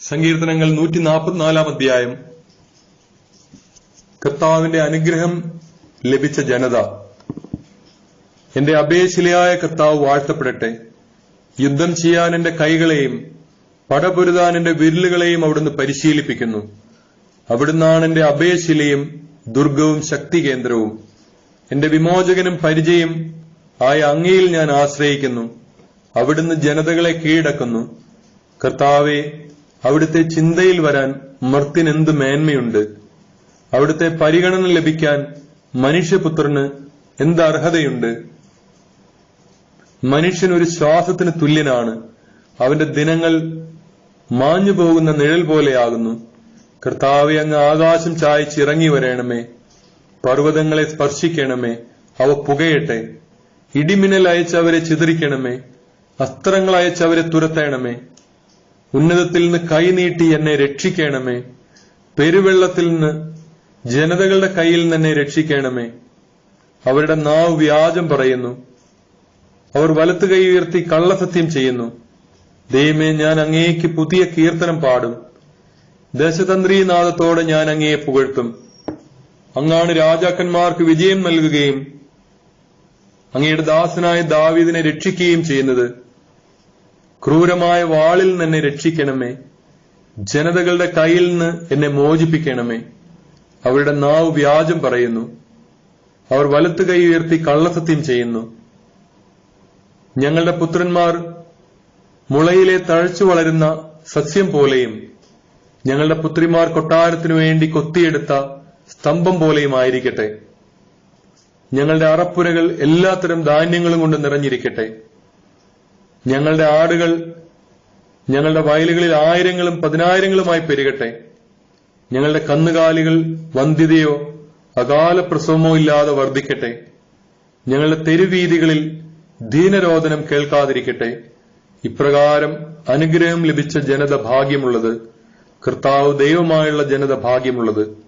സങ്കീർത്തനങ്ങൾ നൂറ്റി നാൽപ്പത്തിനാലാം അധ്യായം. കർത്താവിന്റെ അനുഗ്രഹം ലഭിച്ച ജനത. എന്റെ അഭയശിലയായ കർത്താവ് വാഴ്ത്തപ്പെടട്ടെ. യുദ്ധം ചെയ്യാൻ എന്റെ കൈകളെയും പടപൊരുതാൻ എന്റെ വിരലുകളെയും അവിടുന്ന് പരിശീലിപ്പിക്കുന്നു. അവിടുന്നാണ് എന്റെ അഭയശിലയും ദുർഗവും ശക്തി കേന്ദ്രവും എന്റെ വിമോചകനും പരിചയം ആയ അങ്ങയിൽ ഞാൻ ആശ്രയിക്കുന്നു. അവിടുന്ന് ജനതകളെ കീഴടക്കുന്നു. കർത്താവെ അവിടുത്തെ ചിന്തയിൽ വരാൻ മർത്തിനെന്ത് മേന്മയുണ്ട്? അവിടുത്തെ പരിഗണന ലഭിക്കാൻ മനുഷ്യപുത്രന് എന്ത് അർഹതയുണ്ട്? മനുഷ്യൻ ഒരു ശ്വാസത്തിന് തുല്യനാണ്. അവന്റെ ദിനങ്ങൾ മാഞ്ഞു പോകുന്ന നിഴൽ പോലെയാകുന്നു. കർത്താവ് അങ്ങ് ആകാശം ചായച്ച് ഇറങ്ങി വരേണമേ. പർവതങ്ങളെ സ്പർശിക്കണമേ. അവ പുകയട്ടെ. ഇടിമിന്നൽ അയച്ചവരെ ചിതറിക്കണമേ. അസ്ത്രങ്ങൾ അയച്ചവരെ തുരത്തേണമേ. ഉന്നതത്തിൽ നിന്ന് കൈനീട്ടി എന്നെ രക്ഷിക്കണമേ. പെരുവെള്ളത്തിൽ നിന്ന് ജനതകളുടെ കയ്യിൽ നിന്ന് എന്നെ രക്ഷിക്കണമേ. അവരുടെ നാവ് വ്യാജം പറയുന്നു. അവർ വലത്തു കൈ ഉയർത്തി കള്ളസത്യം ചെയ്യുന്നു. ദൈവമേ ഞാൻ അങ്ങേക്ക് പുതിയ കീർത്തനം പാടും. ദേശതന്ത്രീനാഥത്തോടെ ഞാൻ അങ്ങയെ പുകഴ്ത്തും. അങ്ങാണ് രാജാക്കന്മാർക്ക് വിജയം നൽകുകയും അങ്ങയുടെ ദാസനായ ദാവീദിനെ രക്ഷിക്കുകയും ചെയ്യുന്നത്. ക്രൂരമായ വാളിൽ നിന്ന് രക്ഷിക്കണമേ. ജനതകളുടെ കയ്യിൽ നിന്ന് എന്നെ മോചിപ്പിക്കണമേ. അവരുടെ നാവ് വ്യാജം പറയുന്നു. അവർ വലത്ത് കൈ ഉയർത്തി കള്ളസത്യം ചെയ്യുന്നു. ഞങ്ങളുടെ പുത്രന്മാർ മുളയിലെ തഴച്ചു വളരുന്ന സസ്യം പോലെയും ഞങ്ങളുടെ പുത്രിമാർ കൊട്ടാരത്തിനു വേണ്ടി കൊത്തിയെടുത്ത സ്തംഭം പോലെയും ആയിരിക്കട്ടെ. ഞങ്ങളുടെ അറപ്പുരകൾ എല്ലാത്തരം ധാന്യങ്ങളും കൊണ്ട് നിറഞ്ഞിരിക്കട്ടെ. ഞങ്ങളുടെ ആടുകൾ ഞങ്ങളുടെ വയലുകളിൽ ആയിരങ്ങളും പതിനായിരങ്ങളുമായി പെരുകട്ടെ. ഞങ്ങളുടെ കന്നുകാലികൾ വന്ധ്യതയോ അകാല പ്രസവമോ ഇല്ലാതെ വർദ്ധിക്കട്ടെ. ഞങ്ങളുടെ തെരുവീതികളിൽ ദീനരോധനം കേൾക്കാതിരിക്കട്ടെ. ഇപ്രകാരം അനുഗ്രഹം ലഭിച്ച ജനത ഭാഗ്യമുള്ളത് കർത്താവ് ദൈവമായുള്ള ജനത ഭാഗ്യമുള്ളത്.